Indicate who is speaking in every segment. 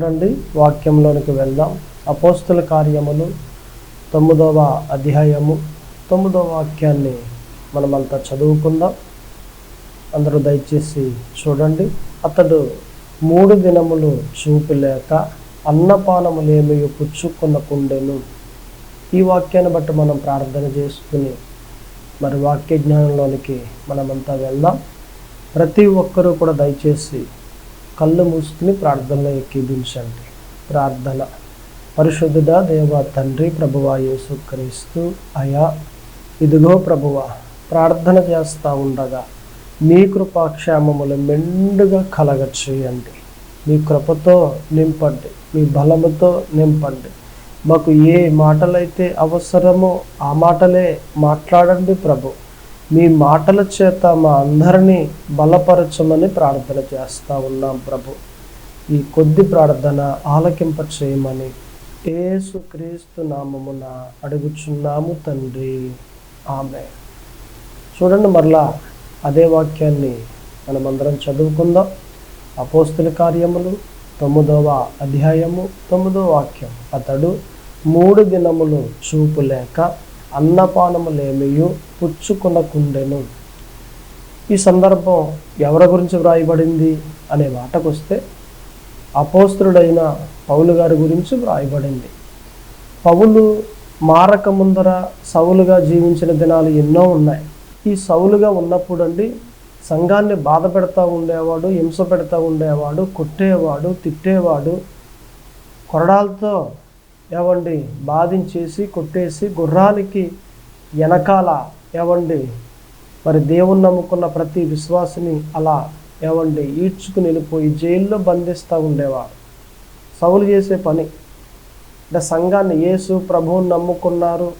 Speaker 1: చూడండి వాక్యంలోనికి వెళ్దాం. అపోస్తుల కార్యములు తొమ్మిదవ అధ్యాయము. తొమ్మిదవ వాక్యాన్ని మనమంతా చదువుకుందాం. అందరూ దయచేసి చూడండి. అతడు మూడు దినములు చూపు లేక అన్నపానములేమి పుచ్చుకున్న కుండెను. ఈ వాక్యాన్ని బట్టి మనం ప్రార్థన చేసుకుని మరి వాక్య జ్ఞానంలోనికి మనమంతా వెళ్దాం. ప్రతి ఒక్కరూ కూడా దయచేసి కళ్ళు మూసుకుని ప్రార్థనలో ఎక్కించండి ప్రార్థన. పరిశుద్ధుడ దేవ తండ్రి ప్రభువా యేసు క్రీస్తు అయా ఇదిగో ప్రభువ ప్రార్థన చేస్తూ ఉండగా మీ కృపాక్షేమములు మెండుగా కలగ మీ కృపతో నింపండి మీ బలముతో నింపండి. మాకు ఏ మాటలైతే అవసరమో ఆ మాటలే మాట్లాడండి ప్రభు. మీ మాటల చేత మా అందరినీ బలపరచమని ప్రార్థన చేస్తూ ఉన్నాం ప్రభు. ఈ కొద్ది ప్రార్థన ఆలకింప చేయమని ఏసు క్రీస్తు నామమున అడుగుచున్నాము తండ్రి. ఆమె చూడండి మరలా అదే వాక్యాన్ని మనమందరం చదువుకుందాం. అపోస్తుల కార్యములు తొమ్మిదవ అధ్యాయము తొమ్మిదవ వాక్యం. అతడు మూడు దినములు చూపు లేక అన్నపానములేమియు పుచ్చుకొనకుండెను ఈ సందర్భం ఎవరి గురించి వ్రాయబడింది అనే మాటకు వస్తే అపోస్తుడైన పౌలు గారి గురించి వ్రాయబడింది. పౌలు మారక ముందర సౌలుగా జీవించిన దినాలు ఎన్నో ఉన్నాయి. ఈ సౌలుగా ఉన్నప్పుడండి సంఘాన్ని బాధ పెడతా ఉండేవాడు హింస పెడతా ఉండేవాడు కొట్టేవాడు తిట్టేవాడు కొరడాలతో ఏవండి? బాధించేసి కొట్టేసి గుర్రానికి వెనకాల ఏవండి? మరి దేవుణ్ణి నమ్ముకున్న ప్రతి విశ్వాసిని అలా ఏవండి? ఈడ్చుకుని వెళ్ళిపోయి జైల్లో బంధిస్తూ ఉండేవాడు. సౌలు చేసే పని. అంటే సంఘాన్ని యేసు ప్రభువుని నమ్ముకున్నారు.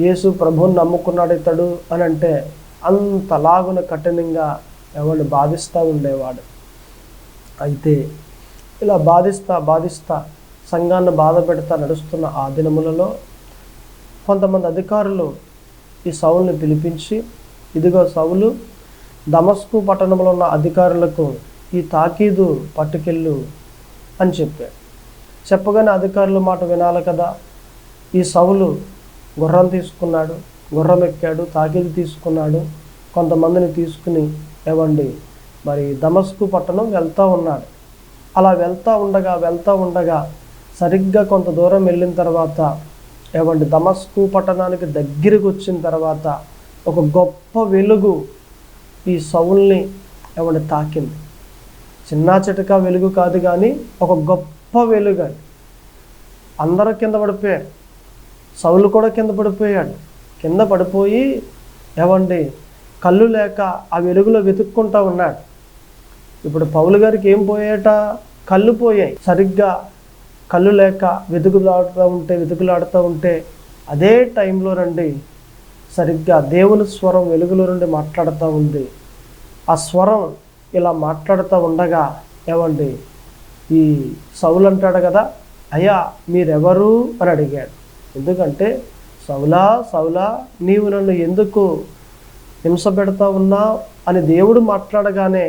Speaker 1: యేసు ప్రభువుని నమ్ముకున్నాడు ఇతడు అని అంటే అంతలాగున కఠినంగా ఎవరిని బాధిస్తూ ఉండేవాడు. అయితే ఇలా బాధిస్తా బాధిస్తా సంఘాన్ని బాధ పెడతా నడుస్తున్న ఆ దినములలో కొంతమంది అధికారులు ఈ సౌల్ని పిలిపించి ఇదిగో సౌలు దమస్కు పట్టణంలో ఉన్న అధికారులకు ఈ తాకీదు పట్టుకెళ్ళు అని చెప్పాడు. చెప్పగానే అధికారుల మాట వినాలి కదా. ఈ సౌలు గుర్రం తీసుకున్నాడు గుర్రం ఎక్కాడు తాకీదు తీసుకున్నాడు కొంతమందిని తీసుకుని ఏవండి మరి దమస్కు పట్టణం వెళ్తూ ఉన్నాడు. అలా వెళ్తూ ఉండగా వెళ్తూ ఉండగా సరిగ్గా కొంత దూరం వెళ్ళిన తర్వాత ఏవండి దమస్కు పట్టణానికి దగ్గరకు వచ్చిన తర్వాత ఒక గొప్ప వెలుగు ఈ సౌల్ని ఏమంటే తాకింది. చిన్న చిటక వెలుగు కాదు కానీ ఒక గొప్ప వెలుగు అది. అందరూ కింద పడిపోయాడు సౌలు కూడా కింద పడిపోయాడు. కింద పడిపోయి ఏవండి కళ్ళు లేక ఆ వెలుగులో వెతుక్కుంటా ఉన్నాడు. ఇప్పుడు పౌలు గారికి ఏం పోయాట? కళ్ళు పోయాయి. సరిగ్గా కళ్ళు లేక వెతుకులాడుతూ ఉంటే వెతుకులాడుతూ ఉంటే అదే టైంలో రండి. సరిగ్గా దేవుని స్వరం వెలుగులో నుండి మాట్లాడుతూ ఉంది. ఆ స్వరం ఇలా మాట్లాడుతూ ఉండగా ఏమండి? ఈ సౌలు అంటాడు కదా అయ్యా మీరెవరు అని అడిగాడు. ఎందుకంటే సౌలా సౌలా నీవు నన్ను ఎందుకు హింస పెడతా ఉన్నావు అని దేవుడు మాట్లాడగానే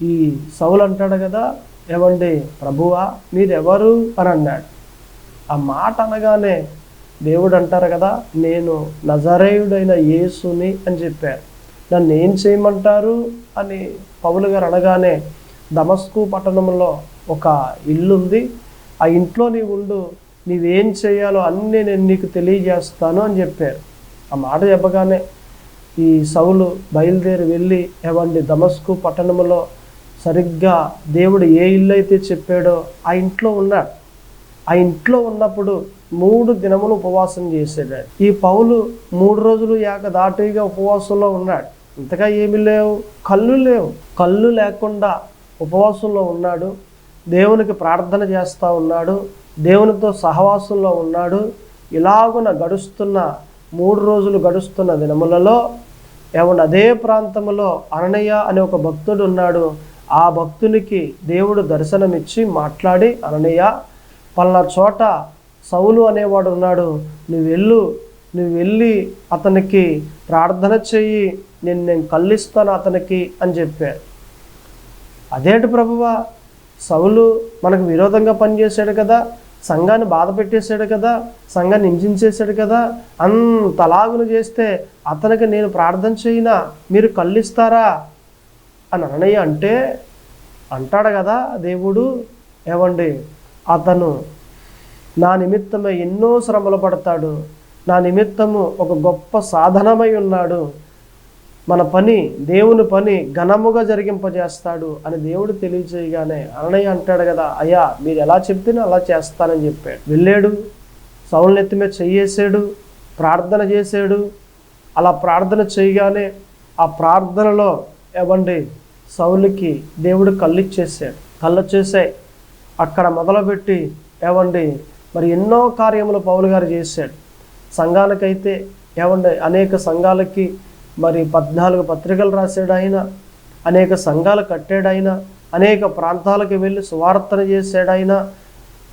Speaker 1: ఈ సౌలు అంటాడు కదా ఏమండి? ప్రభువా మీరెవరు? అని అన్నాడు ఆ మాట అనగానే దేవుడు అంటారు కదా నేను నజరేయుడైన యేసుని అని చెప్పారు. నన్ను ఏం చేయమంటారు? అని పౌలు గారు అనగానే దమస్కు పట్టణంలో ఒక ఇల్లు ఉంది ఆ ఇంట్లో నీవు ఉండు నీవేం చేయాలో అన్నీ నేను నీకు తెలియజేస్తాను అని చెప్పారు. ఆ మాట చెప్పగానే ఈ సౌలు బయలుదేరి వెళ్ళి ఏవండి దమస్కు పట్టణంలో సరిగ్గా దేవుడు ఏ ఇల్లు అయితే చెప్పాడో ఆ ఇంట్లో ఉన్నాడు ఆ ఇంట్లో ఉన్నప్పుడు మూడు దినములు ఉపవాసం చేసేవాడు. ఈ పౌలు మూడు రోజులు ఏకదాటిగా ఉపవాసంలో ఉన్నాడు. ఇంతగా ఏమి లేవు కళ్ళు లేవు. కళ్ళు లేకుండా ఉపవాసంలో ఉన్నాడు. దేవునికి ప్రార్థన చేస్తూ ఉన్నాడు. దేవునితో సహవాసంలో ఉన్నాడు. ఇలాగున గడుస్తున్న మూడు రోజులు గడుస్తున్న దినములలో ఏమన్నా అదే ప్రాంతంలో అననయ్య అనే ఒక భక్తుడు ఉన్నాడు. ఆ భక్తునికి దేవుడు దర్శనమిచ్చి మాట్లాడి అననయ్య పలానా చోట సౌలు అనేవాడు ఉన్నాడు. నువ్వు వెళ్ళు నువ్వు వెళ్ళి అతనికి ప్రార్థన చెయ్యి. నేను నేను కళ్ళిస్తాను అతనికి అని చెప్పాడు అదేంటి ప్రభువా? సౌలు మనకు విరోధంగా పనిచేశాడు కదా సంఘాన్ని బాధ పెట్టేశాడు కదా సంఘాన్ని హింసించేశాడు కదా అంతలాగును చేస్తే అతనికి నేను ప్రార్థన చేయినా మీరు కళ్ళిస్తారా? అని అన్నయ్య అంటే అంటాడు కదా దేవుడు ఏమండి? అతను నా నిమిత్తమై ఎన్నో శ్రమలు పడతాడు. నా నిమిత్తము ఒక గొప్ప సాధనమై ఉన్నాడు. మన పని దేవుని పని ఘనముగా జరిగింపజేస్తాడు అని దేవుడు తెలియజేయగానే అన్నయ్య అంటాడు కదా అయ్యా మీరు ఎలా చెప్తే అలా చేస్తానని చెప్పాడు. వెళ్ళాడు సౌలు నెత్తి మీద చెయ్యేసాడు ప్రార్థన చేశాడు. అలా ప్రార్థన చేయగానే ఆ ప్రార్థనలో ఏమండి? సౌలుకి దేవుడు కళ్ళు ఇచ్చేసాడు కళ్ళు వచ్చేసాయి అక్కడ మొదలుపెట్టి ఏమండి మరి ఎన్నో కార్యములు పౌలు గారు చేశాడు. సంఘాలకైతే ఏమండి అనేక సంఘాలకి మరి పద్నాలుగు పత్రికలు రాశాడు ఆయన. అనేక సంఘాలు కట్టాడు ఆయన. అనేక ప్రాంతాలకు వెళ్ళి సువార్తన చేశాడు ఆయన.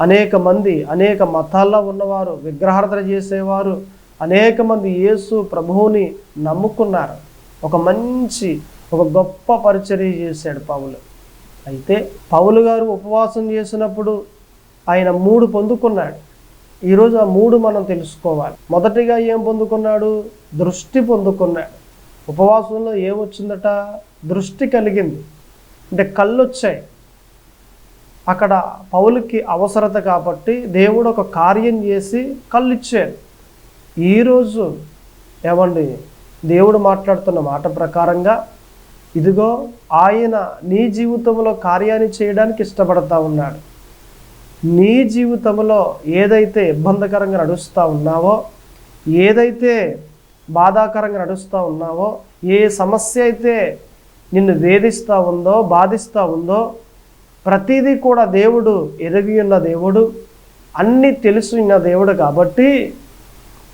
Speaker 1: అనేక మంది అనేక మతాల్లో ఉన్నవారు విగ్రహార్థన చేసేవారు. అనేక మంది యేసు ప్రభువుని నమ్ముకున్నారు. ఒక మంచి ఒక గొప్ప పరిచర్య చేశాడు పౌలు. అయితే పౌలు గారు ఉపవాసం చేసినప్పుడు ఆయన మూడు పొందుకున్నాడు. ఈరోజు ఆ మూడు మనం తెలుసుకోవాలి. మొదటిగా ఏం పొందుకున్నాడు? దృష్టి పొందుకున్నాడు. ఉపవాసంలో ఏమొచ్చిందట? దృష్టి కలిగింది. అంటే కళ్ళు వచ్చాయి అక్కడ పౌలుకి అవసరత కాబట్టి దేవుడు ఒక కార్యం చేసి కళ్ళు ఇచ్చాడు ఈరోజు ఏమండి? దేవుడు మాట్లాడుతున్న మాట ప్రకారంగా ఇదిగో ఆయన నీ జీవితంలో కార్యాన్ని చేయడానికి ఇష్టపడతా ఉన్నాడు. నీ జీవితంలో ఏదైతే ఇబ్బందికరంగా నడుస్తూ ఉన్నావో ఏదైతే బాధాకరంగా నడుస్తూ ఉన్నావో ఏ సమస్య అయితే నిన్ను వేధిస్తూ ఉందో బాధిస్తూ ఉందో ప్రతిదీ కూడా దేవుడు ఎరిగి ఉన్న దేవుడు అన్నీ తెలుసు ఉన్న దేవుడు కాబట్టి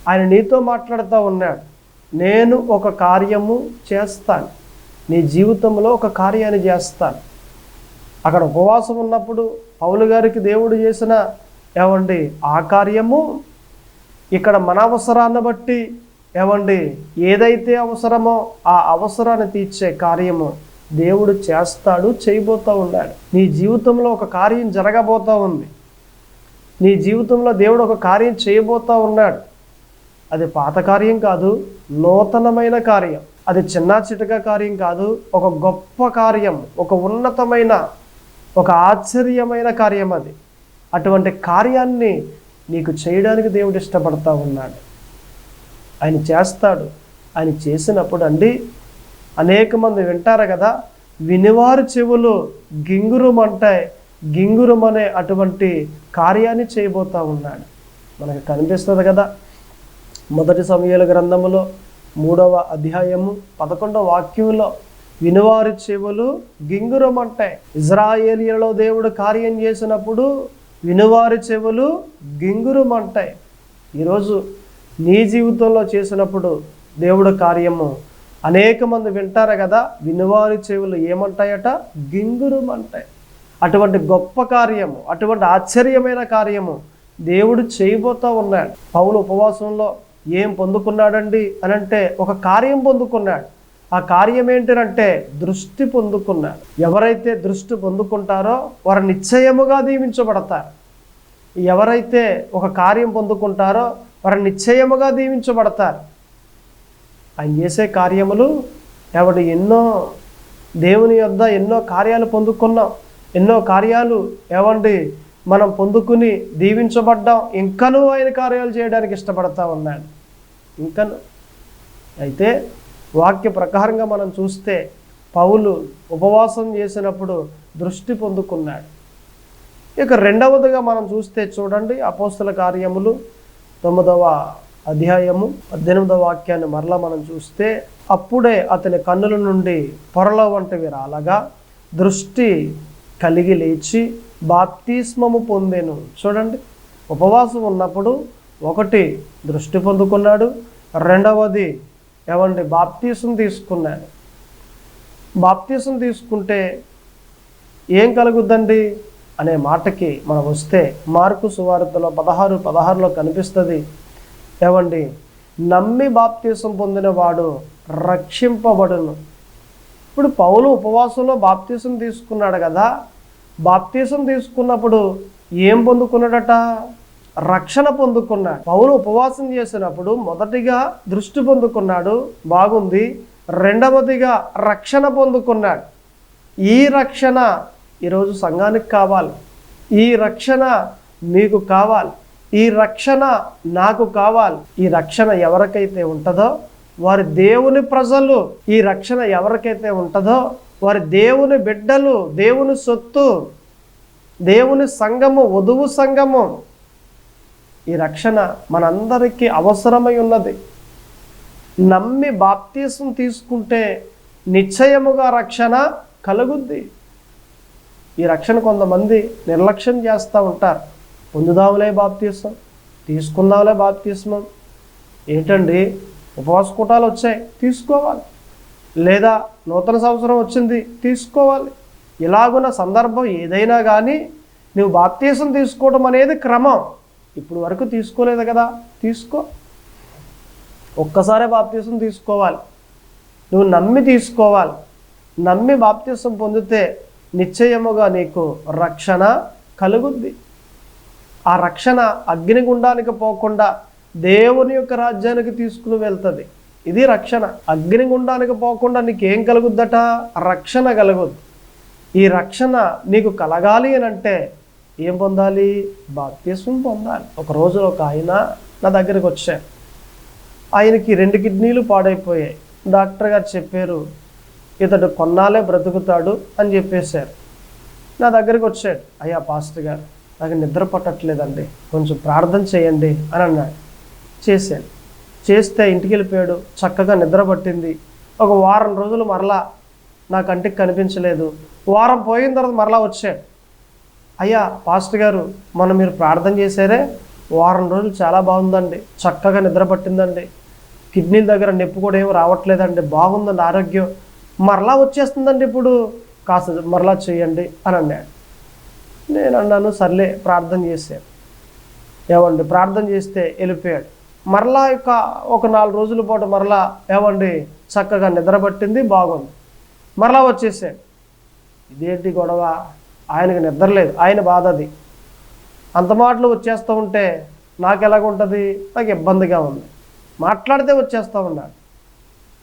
Speaker 1: ఆయన నీతో మాట్లాడుతూ ఉన్నాడు. నేను ఒక కార్యము చేస్తాను. నీ జీవితంలో ఒక కార్యాన్ని చేస్తాను. అక్కడ ఉపవాసం ఉన్నప్పుడు పౌలు గారికి దేవుడు చేసిన ఏమండి ఆ కార్యము? ఇక్కడ మన అవసరాన్ని బట్టి ఏమండి ఏదైతే అవసరమో ఆ అవసరాన్ని తీర్చే కార్యము దేవుడు చేస్తాడు చేయబోతూ ఉన్నాడు. నీ జీవితంలో ఒక కార్యం జరగబోతూ ఉంది. నీ జీవితంలో దేవుడు ఒక కార్యం చేయబోతూ ఉన్నాడు. అది పాత కార్యం కాదు నూతనమైన కార్యం. అది చిన్న చిటక కార్యం కాదు ఒక గొప్ప కార్యం ఒక ఉన్నతమైన ఒక ఆశ్చర్యమైన కార్యం అది. అటువంటి కార్యాన్ని నీకు చేయడానికి దేవుడు ఇష్టపడతా ఉన్నాడు. ఆయన చేస్తాడు. ఆయన చేసినప్పుడు అండి అనేక మంది వింటారు కదా వినివారు చెవులు గింగురుమంటాయి గింగురుమనే అటువంటి కార్యాన్ని చేయబోతా ఉన్నాడు. మనకు కనిపిస్తుంది కదా మొదటి సమయాల గ్రంథములో మూడవ అధ్యాయము పదకొండవ వాక్యంలో వినువారి చెవులు గింగురమంటాయి ఇజ్రాయేలియలో దేవుడు కార్యం చేసినప్పుడు వినువారి చెవులు గింగురమంటాయి ఈరోజు నీ జీవితంలో చేసినప్పుడు దేవుడు కార్యము అనేక మంది వింటారు కదా వినువారి చెవులు ఏమంటాయట? గింగురమంటాయి అటువంటి గొప్ప కార్యము అటువంటి ఆశ్చర్యమైన కార్యము దేవుడు చేయబోతూ ఉన్నాడు. పౌలు ఉపవాసంలో ఏం పొందుకున్నాడండి అని అంటే ఒక కార్యం పొందుకున్నాడు. ఆ కార్యం ఏంటంటే దృష్టి పొందుకున్నాడు. ఎవరైతే దృష్టి పొందుకుంటారో వారు నిశ్చయముగా దీవించబడతారు. ఎవరైతే ఒక కార్యం పొందుకుంటారో వారు నిశ్చయముగా దీవించబడతారు. ఆయన చేసే కార్యములు ఎవడు ఎన్నో దేవుని యొద్ద ఎన్నో కార్యాలు పొందుకున్నాం. ఎన్నో కార్యాలు ఏమండి మనం పొందుకుని దీవించబడ్డాం. ఇంకనూ ఆయన కార్యాలు చేయడానికి ఇష్టపడతా ఉన్నాడు. ఇంకా అయితే వాక్య ప్రకారంగా మనం చూస్తే పౌలు ఉపవాసం చేసినప్పుడు దృష్టి పొందుకున్నాడు. ఇక రెండవదిగా మనం చూస్తే చూడండి అపోస్తల కార్యములు తొమ్మిదవ అధ్యాయము పద్దెనిమిదవ వాక్యాన్ని మరలా మనం చూస్తే అప్పుడే అతని కన్నుల నుండి పొరల వంటివి రాలగా దృష్టి కలిగి లేచి బాప్తిస్మము పొందేను. చూడండి ఉపవాసం ఉన్నప్పుడు ఒకటి దృష్టి పొందుకున్నాడు రెండవది ఏమండి బాప్తీసం తీసుకున్నాడు. బాప్తీసం తీసుకుంటే ఏం కలుగుద్దండి? అనే మాటకి మనం వస్తే మార్కు సువార్తలో పదహారు పదహారులో కనిపిస్తుంది. ఏమండి నమ్మి బాప్తీసం పొందిన వాడు రక్షింపబడును. ఇప్పుడు పౌలు ఉపవాసంలో బాప్తీసం తీసుకున్నాడు కదా బాప్తీసం తీసుకున్నప్పుడు ఏం పొందుకున్నాడట? రక్షణ పొందుకున్నాడు పౌలు ఉపవాసం చేసినప్పుడు మొదటిగా దృష్టి పొందుకున్నాడు బాగుంది. రెండవదిగా రక్షణ పొందుకున్నాడు. ఈ రక్షణ ఈరోజు సంఘానికి కావాలి. ఈ రక్షణ మీకు కావాలి. ఈ రక్షణ నాకు కావాలి. ఈ రక్షణ ఎవరికైతే ఉంటుందో వారి దేవుని ప్రజలు ఈ రక్షణ ఎవరికైతే ఉంటుందో వారి దేవుని బిడ్డలు దేవుని సొత్తు దేవుని సంఘము వధువు సంఘము ఈ రక్షణ మనందరికీ అవసరమై ఉన్నది. నమ్మి బాప్తీసం తీసుకుంటే నిశ్చయముగా రక్షణ కలుగుద్ది. ఈ రక్షణ కొంతమంది నిర్లక్ష్యం చేస్తూ ఉంటారు. పొందుదాములే బాప్తీసం తీసుకుందాంలే బాప్తీసం. ఏంటండి? ఉపవాస కూటాలు వచ్చాయి తీసుకోవాలి. లేదా నూతన సంవత్సరం వచ్చింది తీసుకోవాలి. ఇలాగున్న సందర్భం ఏదైనా కానీ నువ్వు బాప్తీసం తీసుకోవడం అనేది క్రమం. ఇప్పుడు వరకు తీసుకోలేదు కదా తీసుకో. ఒక్కసారే బాప్తీసం తీసుకోవాలి. నువ్వు నమ్మి తీసుకోవాలి. నమ్మి బాప్తీసం పొందితే నిశ్చయముగా నీకు రక్షణ కలుగుద్ది. ఆ రక్షణ అగ్నిగుండానికి పోకుండా దేవుని యొక్క రాజ్యానికి తీసుకుని వెళ్తుంది. ఇది రక్షణ. అగ్నిగుండానికి పోకుండా నీకేం కలుగుద్దట? రక్షణ కలుగుద్ది. ఈ రక్షణ నీకు కలగాలి అని అంటే ఏం పొందాలి? బాప్తీసం పొందాలి. ఒక రోజు ఒక ఆయన నా దగ్గరికి వచ్చారు. ఆయనకి రెండు కిడ్నీలు పాడైపోయాయి. డాక్టర్ గారు చెప్పారు ఇతడు కొన్నాళ్ళే బ్రతుకుతాడు అని చెప్పేశారు. నా దగ్గరికి వచ్చాడు. అయ్యా పాస్టర్ గారు నాకు నిద్ర పట్టట్లేదండి. కొంచెం ప్రార్థన చేయండి అని అన్నాడు. చేశాను చేస్తే ఇంటికి వెళ్ళిపోయాడు. చక్కగా నిద్ర పట్టింది. ఒక వారం రోజులు మరలా నా కంటికి కనిపించలేదు. వారం పోయిన తర్వాత మరలా వచ్చాడు. అయ్యా పాస్టర్ గారు మొన్న మీరు ప్రార్థన చేశారే వారం రోజులు చాలా బాగుందండి చక్కగా నిద్ర పట్టిందండి కిడ్నీల దగ్గర నొప్పి కూడా ఏమి రావట్లేదండి బాగుందండి ఆరోగ్యం. మరలా వచ్చేస్తుందండి ఇప్పుడు కాస్త మరలా చేయండి అని అన్నాడు. నేను అన్నాను సర్లే ప్రార్థన చేశాను ఏమండి ప్రార్థన చేస్తే వెళ్ళిపోయాడు. మరలా ఇక ఒక నాలుగు రోజుల పాటు మరలా ఏమండి చక్కగా నిద్ర పట్టింది బాగుంది. మరలా వచ్చేసాడు. ఇదేంటి గొడవ? ఆయనకి నిద్రలేదు ఆయన బాధ అది. అంత మాటలు వచ్చేస్తూ ఉంటే నాకు ఎలాగుంటుంది నాకు ఇబ్బందిగా ఉంది. మాట్లాడితే వచ్చేస్తూ ఉన్నాడు.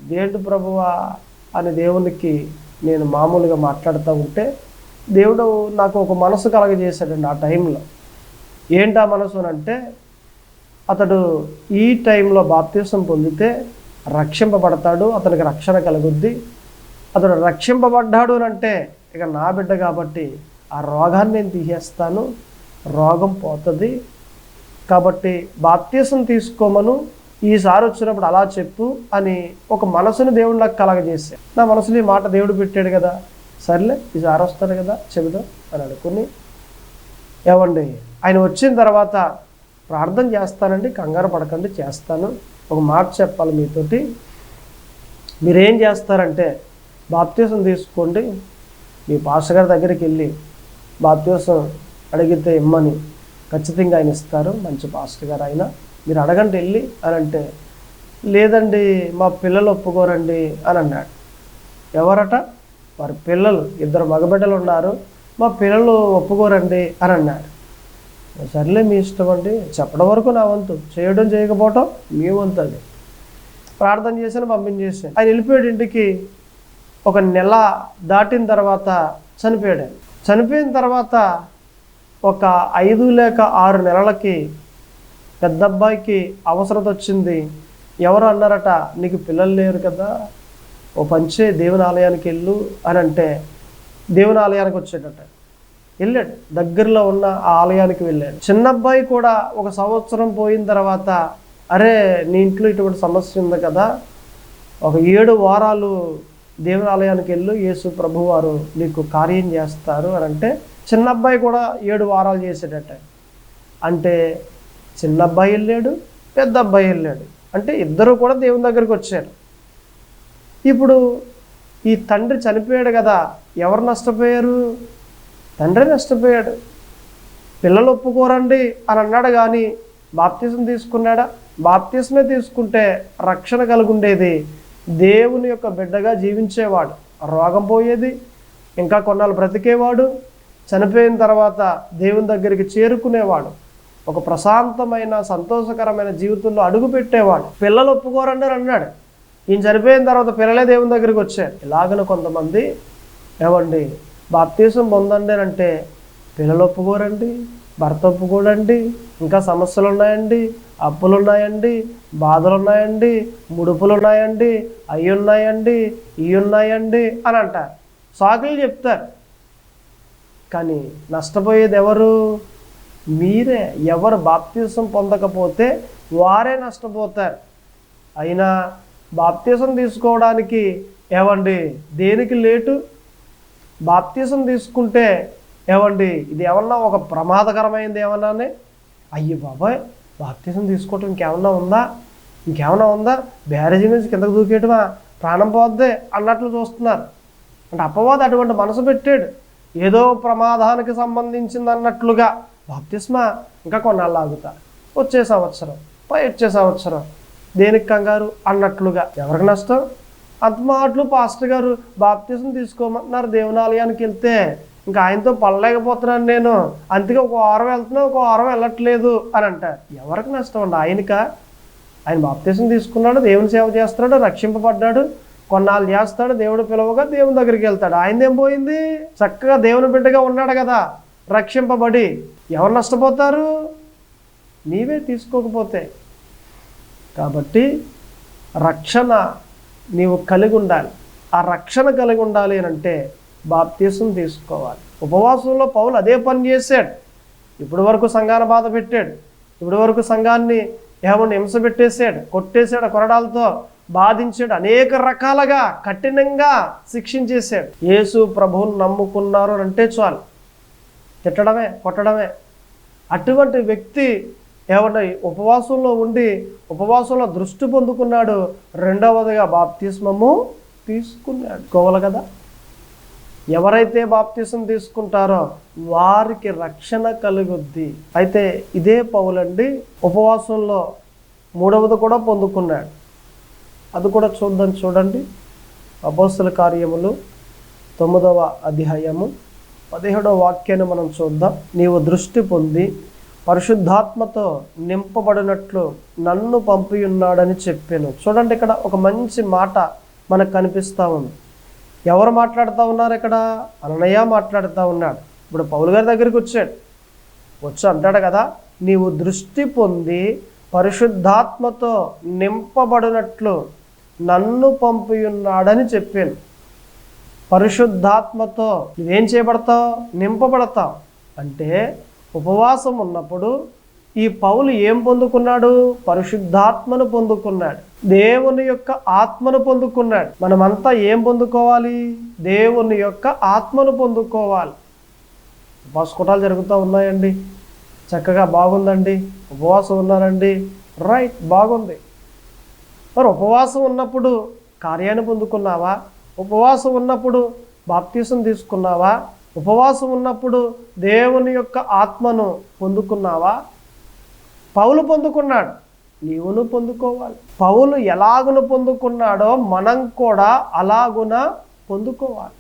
Speaker 1: దేవుడు ప్రభువా అని దేవునికి నేను మామూలుగా మాట్లాడుతూ ఉంటే దేవుడు నాకు ఒక మనసు కలగజేశాడండి ఆ టైంలో. ఏంటి ఆ మనసు అని అంటే అతడు ఈ టైంలో బాప్తీసం పొందితే రక్షింపబడతాడు అతనికి రక్షణ కలుగుద్ది. అతడు రక్షింపబడ్డాడు అని అంటే ఇక నా బిడ్డ కాబట్టి ఆ రోగాన్ని నేను తీసేస్తాను రోగం పోతుంది. కాబట్టి బాప్తీసం తీసుకోమను ఈసారి వచ్చినప్పుడు అలా చెప్పు అని ఒక మనసుని దేవుడు నాకు కలగజేశాడు నా మనసులో ఈ మాట దేవుడు పెట్టాడు కదా సర్లే ఈసారి వస్తాడు కదా చెబుదాం అని అనుకుని ఏమండి ఆయన వచ్చిన తర్వాత ప్రార్థన చేస్తానండి కంగారు పడకండి చేస్తాను. ఒక మాట చెప్పాలి మీతోటి. మీరేం చేస్తారంటే బాప్తీసం తీసుకోండి మీ పాస్టర్ గారి దగ్గరికి వెళ్ళి బాప్తీసం అడిగితే ఇమ్మని ఖచ్చితంగా ఆయన ఇస్తారు. మంచి పాస్టర్ గారు ఆయన. మీరు అడగండి వెళ్ళి అని అంటే లేదండి మా పిల్లలు ఒప్పుకోరండి అని అన్నాడు. ఎవరట? వారి పిల్లలు. ఇద్దరు మగబిడ్డలు ఉన్నారు. మా పిల్లలు ఒప్పుకోరండి అని అన్నాడు. సర్లే మీ ఇష్టం అండి. చెప్పడం వరకు నా వంతు. చేయడం చేయకపోవటం మీ వంతు అది ప్రార్థన చేశాను పంపించేసాను ఆయన వెళ్ళిపోయాడు ఇంటికి. ఒక నెల దాటిన తర్వాత చనిపోయాడు చనిపోయిన తర్వాత ఒక ఐదు లేక ఆరు నెలలకి పెద్ద అబ్బాయికి అవసరత వచ్చింది. ఎవరు అన్నారట నీకు పిల్లలు లేరు కదా ఓ పంచే దేవుని ఆలయానికి వెళ్ళు అని అంటే దేవుని ఆలయానికి వచ్చాడట వెళ్ళాడు. దగ్గరలో ఉన్న ఆ ఆలయానికి వెళ్ళాడు. చిన్న అబ్బాయి కూడా ఒక సంవత్సరం పోయిన తర్వాత అరే నీ ఇంట్లో ఇటువంటి సమస్య ఉంది కదా ఒక ఏడు వారాలు దేవాలయానికి వెళ్ళు యేసు ప్రభు వారు నీకు కార్యం చేస్తారు అని అంటే చిన్న అబ్బాయి కూడా ఏడు వారాలు చేసేటట్ట. అంటే చిన్న అబ్బాయి వెళ్ళాడు పెద్ద అబ్బాయి వెళ్ళాడు. అంటే ఇద్దరు కూడా దేవుని దగ్గరికి వచ్చారు. ఇప్పుడు ఈ తండ్రి చనిపోయాడు కదా ఎవరు నష్టపోయారు? తండ్రి నష్టపోయాడు. పిల్లలు ఒప్పుకోరండి అని అన్నాడు కానీ బాప్తీసం తీసుకున్నాడా? బాప్తీసమే తీసుకుంటే రక్షణ కలుగుండేది. దేవుని యొక్క బిడ్డగా జీవించేవాడు. రోగం పోయేది ఇంకా కొన్నాళ్ళు బ్రతికేవాడు చనిపోయిన తర్వాత దేవుని దగ్గరికి చేరుకునేవాడు. ఒక ప్రశాంతమైన సంతోషకరమైన జీవితంలో అడుగు పెట్టేవాడు. పిల్లలు ఒప్పుకోరండి అని అన్నాడు. ఈయన చనిపోయిన తర్వాత పిల్లలే దేవుని దగ్గరికి వచ్చారు. ఇలాగనే కొంతమంది ఏమండి బాప్తీసం పొందండి అని అంటే పిల్లలు ఒప్పుకోరండి భర్త ఒప్పుకోడండి ఇంకా సమస్యలు ఉన్నాయండి అప్పులు ఉన్నాయండి బాధలు ఉన్నాయండి ముడుపులు ఉన్నాయండి అవి ఉన్నాయండి ఇవి ఉన్నాయండి అని అంటారు. సాకులు చెప్తారు. కానీ నష్టపోయేది ఎవరు మీరే. ఎవరు బాప్తీసం పొందకపోతే వారే నష్టపోతారు. అయినా బాప్తీసం తీసుకోవడానికి ఏమండి? దేనికి లేటు? బాప్తీసం తీసుకుంటే ఏమండి? ఇది ఏమన్నా ఒక ప్రమాదకరమైనది ఏమన్నానే అయ్యి బాబాయ్! బాప్తీసం తీసుకోవటం ఇంకేమన్నా ఉందా? ఇంకేమన్నా ఉందా? బ్యారేజీ నుంచి కిందకు దూకేయటమా? ప్రాణం పోద్దే అన్నట్లు చూస్తున్నారు. అంటే అప్పవాది అటువంటి మనసు పెట్టాడు. ఏదో ప్రమాదానికి సంబంధించింది అన్నట్లుగా బాప్తిస్మా? ఇంకా కొన్నాళ్ళు ఆగుతా. వచ్చే సంవత్సరం పై వచ్చే సంవత్సరం. దేనికి కంగారు? అన్నట్లుగా. ఎవరికి నష్టం? అంత మాటలు పాస్టర్ గారు బాప్తీసం తీసుకోమంటున్నారు దేవునాలయానికి వెళ్తే. ఇంకా ఆయనతో పడలేకపోతున్నాను నేను. అందుకే ఒక వారం వెళ్తున్నా ఒక వారం వెళ్ళట్లేదు అని అంటారు ఎవరికి నష్టం అండి? ఆయనక? ఆయన బాప్తీసం తీసుకున్నాడు దేవుని సేవ చేస్తున్నాడు రక్షింపబడ్డాడు కొన్నాళ్ళు చేస్తాడు దేవుడు పిలవగా దేవుని దగ్గరికి వెళ్తాడు. ఆయనదేం పోయింది? చక్కగా దేవుని బిడ్డగా ఉన్నాడు కదా రక్షింపబడి. ఎవరు నష్టపోతారు? నీవే తీసుకోకపోతే. కాబట్టి రక్షణ నీవు కలిగి ఉండాలి. ఆ రక్షణ కలిగి ఉండాలి అని అంటే బాప్తీసం తీసుకోవాలి. ఉపవాసంలో పౌలు అదే పని చేశాడు. ఇప్పటి వరకు సంఘాన్ని బాధ పెట్టాడు. ఇప్పటి వరకు సంఘాన్ని ఏమన్నా హింస పెట్టేశాడు కొట్టేశాడు కొరడాలతో బాధించాడు అనేక రకాలుగా కఠినంగా శిక్షించేశాడు. యేసు ప్రభువుని నమ్ముకున్నారు అంటే చాలు. తిట్టడమే కొట్టడమే. అటువంటి వ్యక్తి ఏమన్నా ఉపవాసంలో ఉండి ఉపవాసంలో దృష్టి పొందుకున్నాడు రెండవదిగా బాప్తిస్మము తీసుకున్నాడు. కోవాలి కదా? ఎవరైతే బాప్తిసం తీసుకుంటారో వారికి రక్షణ కలుగుద్ది. అయితే ఇదే పౌలండి ఉపవాసంలో మూడవది కూడా పొందుకున్నాడు. అది కూడా చూద్దాం చూడండి. అపోస్తుల కార్యములు తొమ్మిదవ అధ్యాయము పదిహేడవ వాక్యాన్ని మనం చూద్దాం. నీవు దృష్టి పొంది పరిశుద్ధాత్మతో నింపబడినట్లు నన్ను పంపియున్నాడని చెప్పాను. చూడండి ఇక్కడ ఒక మంచి మాట మనకు కనిపిస్తూ ఉంది. ఎవరు మాట్లాడుతూ ఉన్నారు ఇక్కడ? అననయ్య మాట్లాడుతూ ఉన్నాడు. ఇప్పుడు పౌలు గారి దగ్గరికి వచ్చాడు. వచ్చి అంటాడు కదా నీవు దృష్టి పొంది పరిశుద్ధాత్మతో నింపబడినట్లు నన్ను పంపియున్నాడని చెప్పాను. పరిశుద్ధాత్మతో నువ్వేం చేయబడతావు? నింపబడతావు. అంటే ఉపవాసం ఉన్నప్పుడు ఈ పౌలు ఏం పొందుకున్నాడు? పరిశుద్ధాత్మను పొందుకున్నాడు. దేవుని యొక్క ఆత్మను పొందుకున్నాడు. మనమంతా ఏం పొందుకోవాలి? దేవుని యొక్క ఆత్మను పొందుకోవాలి. ఉపవాసకుటాలు జరుగుతూ ఉన్నాయండి. చక్కగా బాగుందండి. ఉపవాసం ఉన్నారండి. రైట్ బాగుంది. మరి ఉపవాసం ఉన్నప్పుడు కార్యాన్ని పొందుకున్నావా? ఉపవాసం ఉన్నప్పుడు బాప్తీసం తీసుకున్నావా? ఉపవాసం ఉన్నప్పుడు దేవుని యొక్క ఆత్మను పొందుకున్నావా? పౌలు పొందుకున్నాడు. నీవును పొందుకోవాలి. పౌలు ఎలాగున పొందుకున్నాడో మనం కూడా అలాగున పొందుకోవాలి.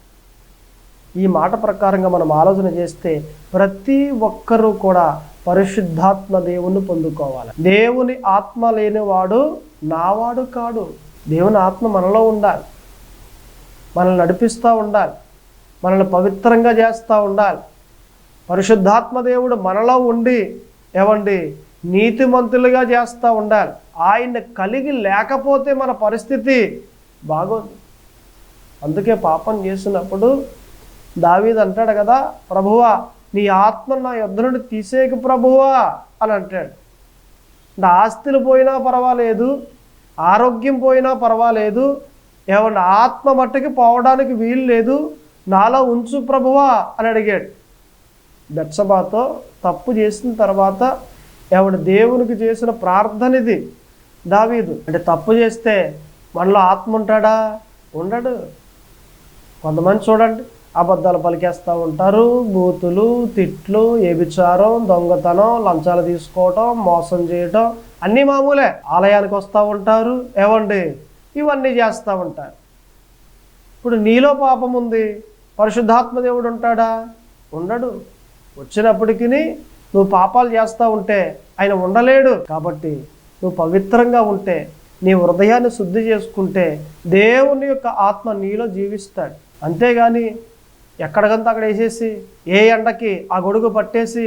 Speaker 1: ఈ మాట ప్రకారంగా మనం ఆలోచన చేస్తే ప్రతి ఒక్కరూ కూడా పరిశుద్ధాత్మ దేవుణ్ణి పొందుకోవాలి. దేవుని ఆత్మ లేనివాడు నావాడు కాడు. దేవుని ఆత్మ మనలో ఉండాలి. మనల్ని నడిపిస్తూ ఉండాలి. మనల్ని పవిత్రంగా చేస్తూ ఉండాలి. పరిశుద్ధాత్మ దేవుడు మనలో ఉండి ఏమండి నీతిమంతులుగా చేస్తూ ఉండాలి. ఆయన కలిగి లేకపోతే మన పరిస్థితి బాగోదు. అందుకే పాపం చేసినప్పుడు దావీద్ అంటాడు కదా ప్రభువా నీ ఆత్మ నా యుద్ధ నుండి తీసేయకు ప్రభువా అని అంటాడు. అంటే ఆస్తులు పోయినా పర్వాలేదు ఆరోగ్యం పోయినా పర్వాలేదు ఏమన్నా ఆత్మ మట్టుకి పోవడానికి వీలు లేదు నాలో ఉంచు ప్రభువా అని అడిగాడు. బెత్సబాతో తప్పు చేసిన తర్వాత ఎవడు దేవునికి చేసిన ప్రార్థన ఇది. దావీదు. అంటే తప్పు చేస్తే మనలో ఆత్మ ఉంటాడా? ఉండడు. కొంతమంది చూడండి అబద్ధాలు పలికేస్తూ ఉంటారు. బూతులు తిట్లు ఏబిచారం దొంగతనం లంచాలు తీసుకోవటం మోసం చేయటం అన్నీ మామూలే. ఆలయానికి వస్తూ ఉంటారు. ఏవండి? ఇవన్నీ చేస్తూ ఉంటారు. ఇప్పుడు నీలో పాపం ఉంది. పరిశుద్ధాత్మ దేవుడు ఉంటాడా? ఉండడు. వచ్చినప్పటికీ నువ్వు పాపాలు చేస్తూ ఉంటే ఆయన ఉండలేడు. కాబట్టి నువ్వు పవిత్రంగా ఉంటే నీ హృదయాన్ని శుద్ధి చేసుకుంటే దేవుని యొక్క ఆత్మ నీలో జీవిస్తాడు. అంతేగాని ఎక్కడికంతా అక్కడ వేసేసి ఏ ఎండకి ఆ గొడుగు పట్టేసి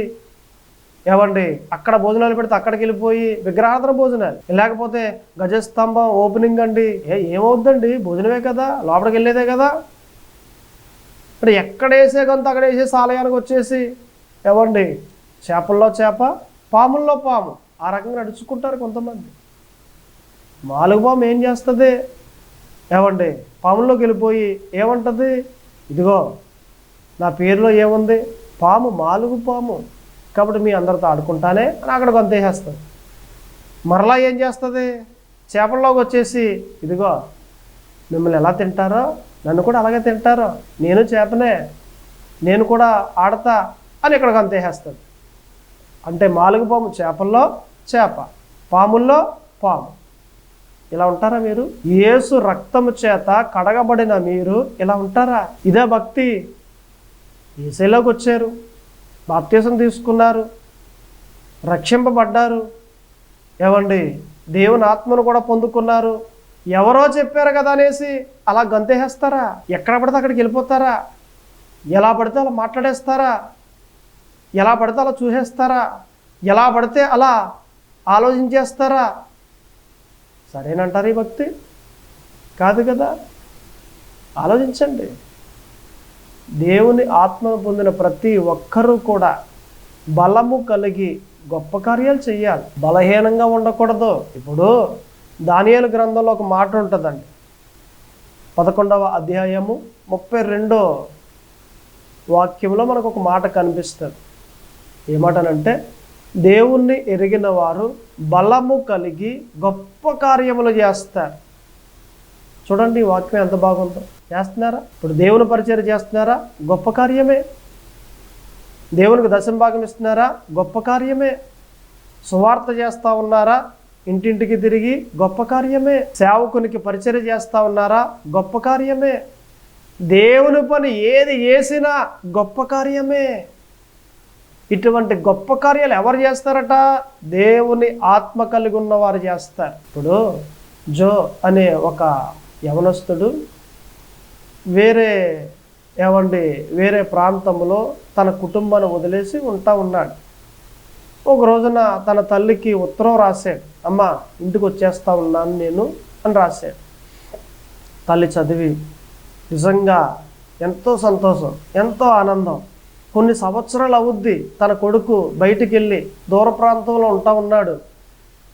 Speaker 1: ఏమండి అక్కడ భోజనాలు పెడితే అక్కడికి వెళ్ళిపోయి విగ్రహార్థన భోజనాలు. లేకపోతే గజస్తంభం ఓపెనింగ్ అండి. ఏ ఏమవుద్దండి? భోజనమే కదా లోపలికి వెళ్ళేదే కదా. ఇప్పుడు ఎక్కడ వేసే కొంత అక్కడ వేసేసి ఆలయానికి వచ్చేసి ఏమండి చేపల్లో చేప పాముల్లో పాము. ఆ రకంగా నడుచుకుంటారు కొంతమంది. మాలుగు పాము ఏం చేస్తుంది? ఏమండి? పాములోకి వెళ్ళిపోయి ఏమంటుంది? ఇదిగో నా పేరులో ఏముంది? పాము మాలుగు పాము. కాబట్టి మీ అందరితో ఆడుకుంటానే అని అక్కడ కొంతేసేస్తుంది మరలా ఏం చేస్తుంది? చేపల్లోకి వచ్చేసి ఇదిగో మిమ్మల్ని ఎలా తింటారో నన్ను కూడా అలాగే తింటారో. నేను చేపనే నేను కూడా ఆడతా అని ఇక్కడ కొంత అంటే మాలుగు పాము చేపల్లో చేప పాముల్లో పాము. ఇలా ఉంటారా మీరు? యేసు రక్తము చేత కడగబడిన మీరు ఇలా ఉంటారా? ఇదే భక్తి. ఏసైలోకి వచ్చారు బాప్తీసం తీసుకున్నారు రక్షింపబడ్డారు. ఏమండి? దేవుని ఆత్మను కూడా పొందుకున్నారు. ఎవరో చెప్పారు కదా అనేసి అలా గంతేసేస్తారా? ఎక్కడ పడితే అక్కడికి వెళ్ళిపోతారా? ఎలా పడితే అలా మాట్లాడేస్తారా? ఎలా పడితే అలా చూసేస్తారా? ఎలా పడితే అలా ఆలోచించేస్తారా? సరేనంటారు ఈ భక్తి? కాదు కదా? ఆలోచించండి. దేవుని ఆత్మను పొందిన ప్రతి ఒక్కరూ కూడా బలము కలిగి గొప్ప కార్యాలు చేయాలి. బలహీనంగా ఉండకూడదు. ఇప్పుడు దానియాల గ్రంథంలో ఒక మాట ఉంటుందండి. పదకొండవ అధ్యాయము ముప్పై రెండో వాక్యంలో మనకు ఒక మాట కనిపిస్తుంది. ఏమాటనంటే దేవుణ్ణి ఎరిగిన వారు బలము కలిగి గొప్ప కార్యములు చేస్తారు. చూడండి ఈ వాక్యం ఎంత బాగుందో. చేస్తున్నారా? ఇప్పుడు దేవుని పరిచయం చేస్తున్నారా? గొప్ప కార్యమే. దేవునికి దశం భాగం ఇస్తున్నారా? గొప్ప కార్యమే. సువార్త చేస్తా ఉన్నారా? ఇంటింటికి తిరిగి గొప్ప కార్యమే. సేవకునికి పరిచయం చేస్తా ఉన్నారా? గొప్ప కార్యమే. దేవుని పని ఏది చేసినా గొప్ప కార్యమే. ఇటువంటి గొప్ప కార్యాలు ఎవరు చేస్తారట? దేవుని ఆత్మ కలిగి ఉన్న వారు చేస్తారు. ఇప్పుడు జో అనే ఒక యవనస్తుడు వేరే ఏమండి వేరే ప్రాంతంలో తన కుటుంబాన్ని వదిలేసి ఉంటా ఉన్నాడు. ఒక రోజున తన తల్లికి ఉత్తరం రాశాడు. అమ్మ ఇంటికి వచ్చేస్తా ఉన్నాను నేను అని రాశాడు. తల్లి చదివి నిజంగా ఎంతో సంతోషం ఎంతో ఆనందం. కొన్ని సంవత్సరాలు అవుద్ది తన కొడుకు బయటికి వెళ్ళి దూర ప్రాంతంలో ఉంటా ఉన్నాడు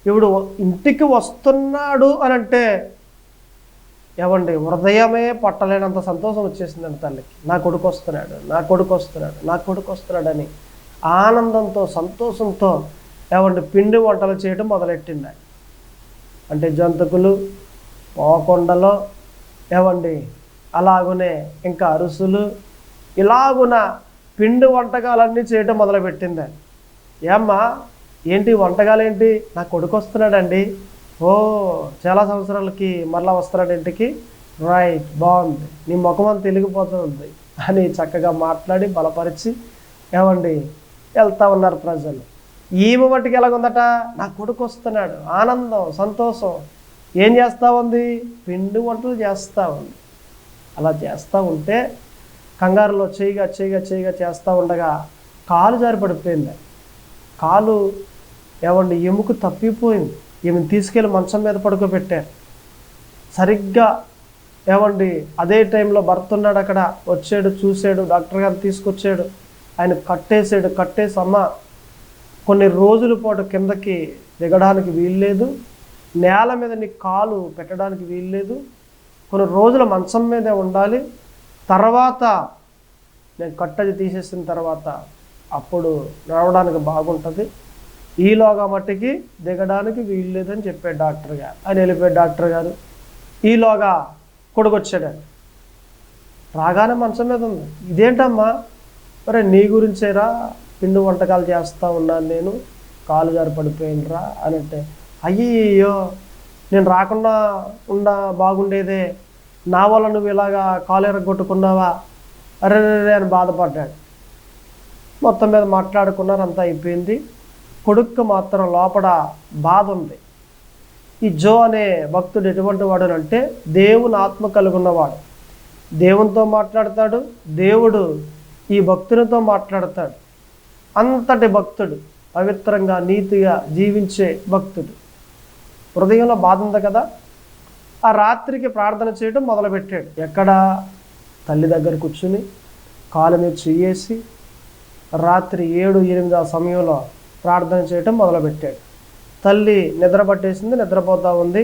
Speaker 1: ఇప్పుడు ఇంటికి వస్తున్నాడు అని అంటే ఏమండి హృదయమే పట్టలేనంత సంతోషం వచ్చేసిందండి తల్లికి నా కొడుకు వస్తున్నాడు నా కొడుకు వస్తున్నాడు నా కొడుకు వస్తున్నాడని ఆనందంతో సంతోషంతో ఏమండి పిండి వంటలు చేయడం మొదలెట్టింది ఆయన. అంటే జంతుకులు పోకొండలో ఏమండి అలాగునే ఇంకా అరుసులు ఇలాగున పిండి వంటకాలన్నీ చేయటం మొదలుపెట్టింది. ఏమ్మా ఏంటి వంటకాలు ఏంటి నా కొడుకు వస్తున్నాడండి ఓ చాలా సంవత్సరాలకి మరలా వస్తున్నాడు ఇంటికి. రైట్ బాగుంది. నీ ముఖం అంత తెలిగిపోతుంది అని చక్కగా మాట్లాడి బలపరిచి ఏమండి వెళ్తా ఉన్నారు ప్రజలు. ఈమె మట్టుకు ఎలాగుందట? నా కొడుకు వస్తున్నాడు. ఆనందం సంతోషం. ఏం చేస్తూ ఉంది? పిండి వంటలు చేస్తూ ఉంది. అలా చేస్తూ ఉంటే కంగారులో చేయగా చేయగా చేయగా చేస్తూ ఉండగా కాలు జారి పడిపోయింది కాలు ఏమండి ఎముక తప్పిపోయింది. ఈమెను తీసుకెళ్ళి మంచం మీద పడుకోబెట్టారు. సరిగ్గా ఏమండి అదే టైంలో భర్త ఉన్నాడు అక్కడ. వచ్చాడు చూశాడు డాక్టర్ గారు తీసుకొచ్చాడు. ఆయన కట్టేసాడు కట్టేసి అమ్మ కొన్ని రోజుల పాటు కిందకి దిగడానికి వీల్లేదు నేల మీద నీ కాలు పెట్టడానికి వీల్లేదు కొన్ని రోజుల మంచం మీదే ఉండాలి. తర్వాత నేను కట్టది తీసేసిన తర్వాత అప్పుడు నడవడానికి బాగుంటుంది. ఈలోగా మట్టికి దిగడానికి వీలు లేదని చెప్పాడు డాక్టర్ గారు. ఆయన వెళ్ళిపోయాడు డాక్టర్ గారు. ఈలోగా కొడుకొచ్చాడు రాగానే మంచం మీద ఉంది. ఇదేంటమ్మా? మరి నీ గురించేరా? పిండి వంటకాలు చేస్తూ ఉన్నాను నేను. కాలు గారు పడిపోయినరా? అని అంటే అయ్యయ్యో నేను రాకుండా ఉండ బాగుండేదే. నా వల్ల నువ్వు ఇలాగా కాలు ఎరగొట్టుకున్నావా అరే అని బాధపడ్డాడు. మొత్తం మీద మాట్లాడుకున్నారు అంతా అయిపోయింది. కొడుక్కు మాత్రం లోపల బాధ ఉంది. ఈ జో అనే భక్తుడు ఎటువంటి వాడు అంటే దేవుని ఆత్మ కలుగున్నవాడు. దేవునితో మాట్లాడతాడు దేవుడు ఈ భక్తునితో మాట్లాడతాడు. అంతటి భక్తుడు పవిత్రంగా నీతిగా జీవించే భక్తుడు. హృదయంలో బాధ ఉంది కదా? ఆ రాత్రికి ప్రార్థన చేయడం మొదలుపెట్టాడు. ఎక్కడ? తల్లి దగ్గర కూర్చుని కాలు మీద చెయ్యేసి రాత్రి ఏడు ఎనిమిది ఆ సమయంలో ప్రార్థన చేయటం మొదలుపెట్టాడు. తల్లి నిద్ర పట్టేసింది నిద్రపోతూ ఉంది.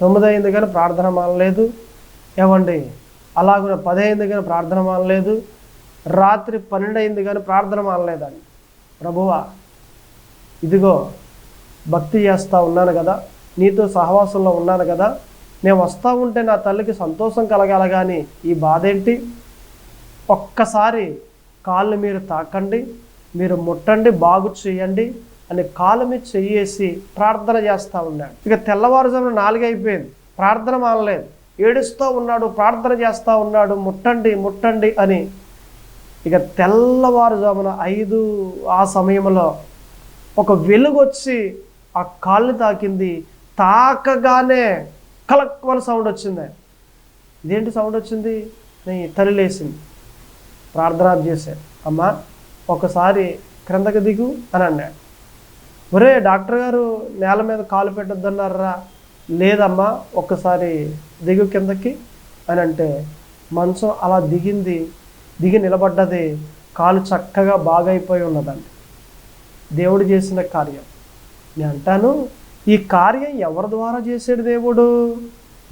Speaker 1: తొమ్మిది అయింది కానీ ప్రార్థన మానలేదు. ఏమండి అలాగున పది అయింది కానీ ప్రార్థన మానలేదు. రాత్రి పన్నెండు అయింది కానీ ప్రార్థన మానలేదండి. ప్రభువా ఇదిగో భక్తి చేస్తూ ఉన్నాను కదా. నీతో సహవాసంలో ఉన్నాను కదా. నేను వస్తూ ఉంటే నా తల్లికి సంతోషం కలగాల కానీ ఈ బాధ ఏంటి? ఒక్కసారి కాళ్ళు మీరు తాకండి మీరు ముట్టండి బాగు చేయండి అని కాలు మీద చెయ్యేసి ప్రార్థన చేస్తూ ఉన్నాడు. ఇక తెల్లవారుజామున నాలుగైపోయింది ప్రార్థన మానలేదు. ఏడుస్తూ ఉన్నాడు ప్రార్థన చేస్తూ ఉన్నాడు ముట్టండి ముట్టండి అని. ఇక తెల్లవారుజామున ఐదు ఆ సమయంలో ఒక వెలుగొచ్చి ఆ కాళ్ళు తాకింది. తాకగానే కలక్వల సౌండ్ వచ్చింది. ఇదేంటి సౌండ్ వచ్చింది? నేను తల్లి ప్రార్థన చేశాడు అమ్మా ఒకసారి క్రిందకి దిగు అని అన్నాడు ఒరే డాక్టర్ గారు నేల మీద కాలు పెట్టొద్దన్నారా? లేదమ్మా ఒక్కసారి దిగు కిందకి అని అంటే మంచం అలా దిగింది దిగి నిలబడ్డది కాలు చక్కగా బాగైపోయి ఉన్నదండి. దేవుడు చేసిన కార్యం. నేను అంటాను ఈ కార్యం ఎవరి ద్వారా చేశాడు దేవుడు?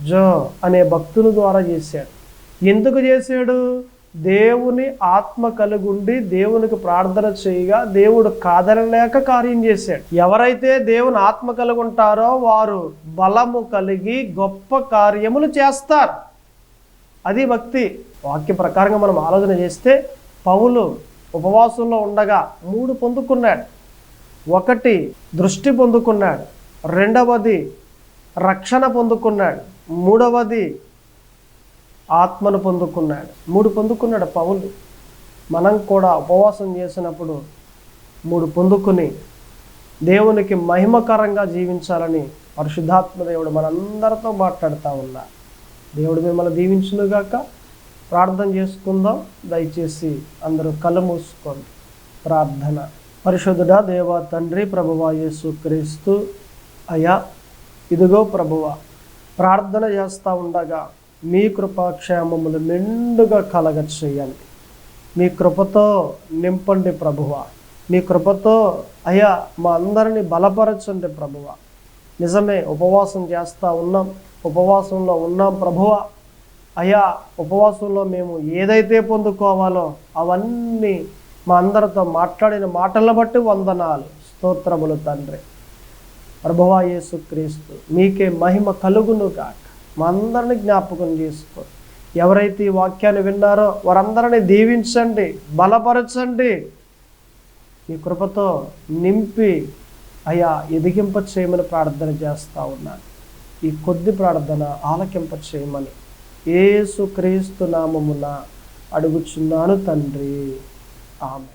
Speaker 1: జో అనే భక్తుల ద్వారా చేశాడు. ఎందుకు చేశాడు? దేవుని ఆత్మ కలుగుండి దేవునికి ప్రార్థన చేయగా దేవుడు కాదనలేక కార్యం చేశాడు. ఎవరైతే దేవుని ఆత్మ కలుగుంటారో వారు బలము కలిగి గొప్ప కార్యములు చేస్తారు. అది భక్తి. వాక్య ప్రకారంగా మనం ఆలోచన చేస్తే పౌలు ఉపవాసంలో ఉండగా మూడు పొందుకున్నాడు. ఒకటి దృష్టి పొందుకున్నాడు. రెండవది రక్షణ పొందుకున్నాడు. మూడవది ఆత్మను పొందుకున్నాడు. మూడు పొందుకున్నాడు పౌలు. మనం కూడా ఉపవాసం చేసినప్పుడు మూడు పొందుకుని దేవునికి మహిమకరంగా జీవించాలని పరిశుద్ధాత్మ దేవుడు మనందరితో మాట్లాడుతూ ఉన్నా. దేవుడు మిమ్మల్ని దీవించునుగాక. ప్రార్థన చేసుకుందాం. దయచేసి అందరూ కళ్ళు మూసుకోండి. ప్రార్థన. పరిశుద్ధుడా దేవ తండ్రి ప్రభువా యేసు క్రీస్తు అయా ఇదిగో ప్రభువ ప్రార్థన చేస్తూ ఉండగా మీ కృపాక్షేమములు మెండుగా కలగ చేయండి మీ కృపతో నింపండి ప్రభువ. మీ కృపతో అయ్యా మా అందరిని బలపరచండి ప్రభువ. నిజమే ఉపవాసం చేస్తూ ఉన్నాం ఉపవాసంలో ఉన్నాం ప్రభువ. అయ్యా ఉపవాసంలో మేము ఏదైతే పొందుకోవాలో అవన్నీ మా అందరితో మాట్లాడిన మాటలను బట్టి వందనాలు. స్తోత్రములు తండ్రి. ప్రభువా యేసుక్రీస్తు మీకే మహిమ కలుగును కాక మా అందరిని జ్ఞాపకం చేసుకో. ఎవరైతే ఈ వాక్యాన్ని విన్నారో వారందరిని దీవించండి బలపరచండి. ఈ కృపతో నింపి అయా ఎదిగింప చేయమని ప్రార్థన చేస్తూ ఉన్నాను. ఈ కొద్ది ప్రార్థన ఆలకింప చేయమని ఏసు క్రీస్తు నామమున అడుగుచున్నాను తండ్రి. ఆమె